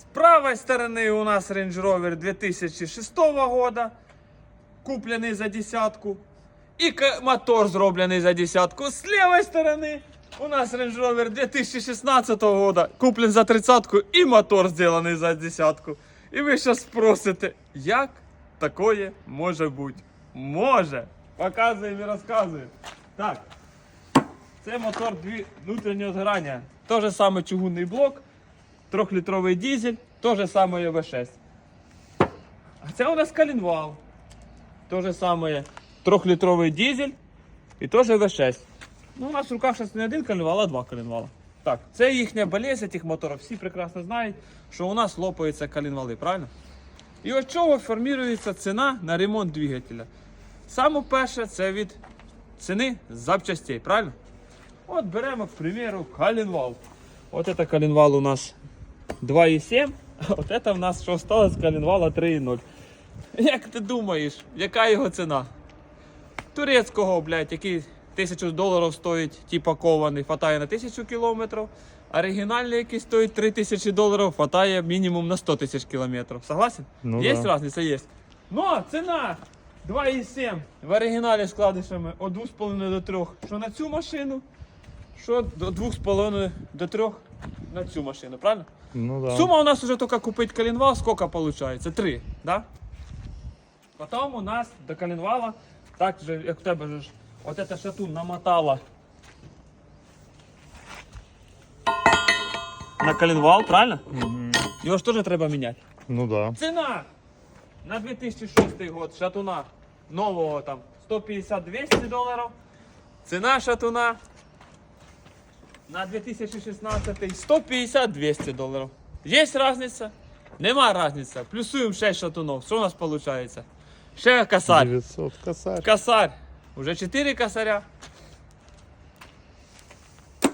С правой стороны у нас Range Rover 2006 года, куплений за десятку. І мотор зроблений за десятку. З лівої сторони у нас Range Rover 2016 года, куплен за тридцатку і мотор зроблений за десятку. І ви зараз спросите, як такое може бути? Може. Показуємо і розказуємо. Так. Це мотор внутрішнього згорання. Той же саме чугунний блок, трьохлітровий дизель, то же саме V6. А це у нас коленвал. То же саме трьохлітровий дизель і теж V6. Ну, у нас в руках зараз не один коленвал, а два коленвала. Так, це їхня болезнь цих моторів. Всі прекрасно знають, що у нас лопаються коленвали, правильно? І від чого формується ціна на ремонт двигателя? Саме перше це від ціни запчастей, правильно? От беремо, к примеру, коленвал. Вот это коленвал у нас 2,7, а от это в нас що осталось коленвала 3,0. Як ти думаєш, яка його ціна? Турецького, блядь, який тисячу доларів стоїть, типа кований, хватає на тисячу кілометрів. Оригінальний, який стоїть 3 тисячі доларів, хватає мінімум на 100 тисяч кілометрів. Согласен? Ну є да. разниця? Є. Но ціна 2,7 в оригіналі з вкладишами від 2,5 до 3. Що на цю машину, що до 2,5 до 3 на цю машину, правильно? Ну да. Сумма у нас уже только купить коленвал, сколько получается? Три, да? Потом у нас до коленвала, так же, як в тебе же ж, от эта шатун намотала на коленвал, правильно? Мгм. Його ж теж треба міняти. Ну да. Ціна на 2006 год шатуна нового там 150-200 доларів. Ціна шатуна на 2016 150-200 доларів. Є різниця? Нема різниці. Плюсуємо 6 шатунов. Що у нас виходить? Ще косарь. 900 косарь. Косарь. Уже 4 косаря.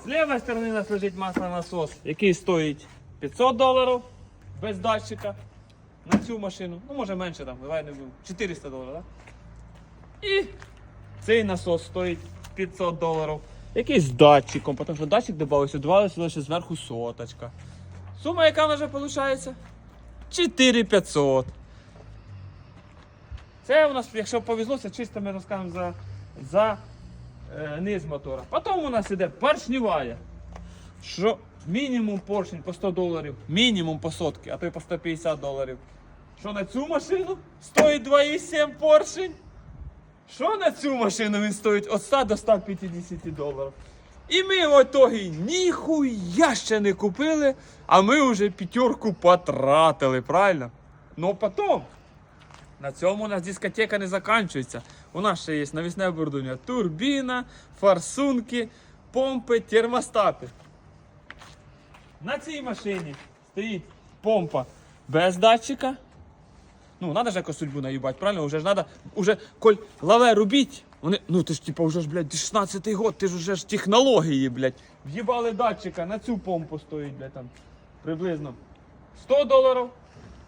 З лівої сторони у нас лежить маслонасос, який стоїть 500 доларів без датчика на цю машину. Ну, може менше там, давай не будемо. 400 доларів, так? І цей насос стоїть 500 доларів. Який з датчиком, тому що датчик додався, додавалася лише зверху соточка. Сума, яка вже виходить? 4500. Це у нас, якщо повезло, це чисто ми розкажемо за, за е, низ мотора. Потім у нас іде поршневая. Що мінімум поршень по 100 доларів, мінімум по сотки, а то й по 150 доларів. Що на цю машину стоїть 2,7 поршень. Що на цю машину він стоїть від 100 до 150 доларів. І ми в итогі ніхуя ще не купили, а ми вже п'ятерку потратили, правильно? Ну потім на цьому у нас дискотека не закінчується. У нас ще є навісне оборудовання, турбіна, форсунки, помпи, термостати. На цій машині стоїть помпа без датчика. Ну, надо ж якось судьбу наїбати, правильно? Уже ж надо, уже, коль лаве робіть, вони, ну ти ж типа вже ж, блядь, 16-й год, ти ж уже ж технології, блядь. В'їбали датчика, на цю помпу стоїть, блядь, там, приблизно 100 доларів.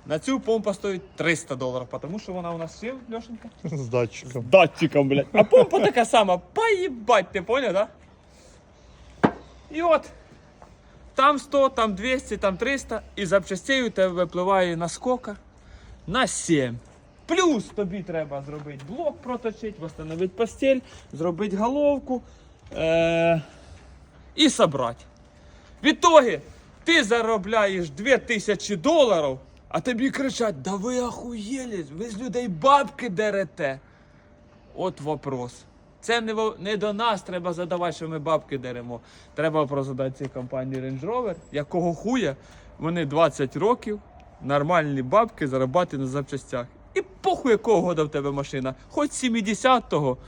На цю помпа стоїть 300 доларів, тому що вона у нас чим, Льошенька? З датчиком. датчиком, блядь. А помпа така сама, поїбать, ти понял, да? І от, там 100, там 200, там 300, і запчастей у тебе випливає на скока на 7. Плюс тобі треба зробити блок проточити, встановити постель, зробити головку е- і собрати. В ітогі ти заробляєш 2000 доларів, а тобі кричать, да ви охуєлі, ви з людей бабки дерете. От вопрос. Це не, не до нас треба задавати, що ми бабки деремо. Треба вопрос задати цій компанії Range Rover, якого хуя вони 20 років нормальні бабки заробляти на запчастях. І похуй якого года в тебе машина, хоч 70-го.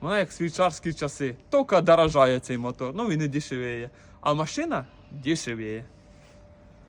Вона як свічарські часи. Тільки дорожає цей мотор, ну він і дешевіє. А машина дешевіє.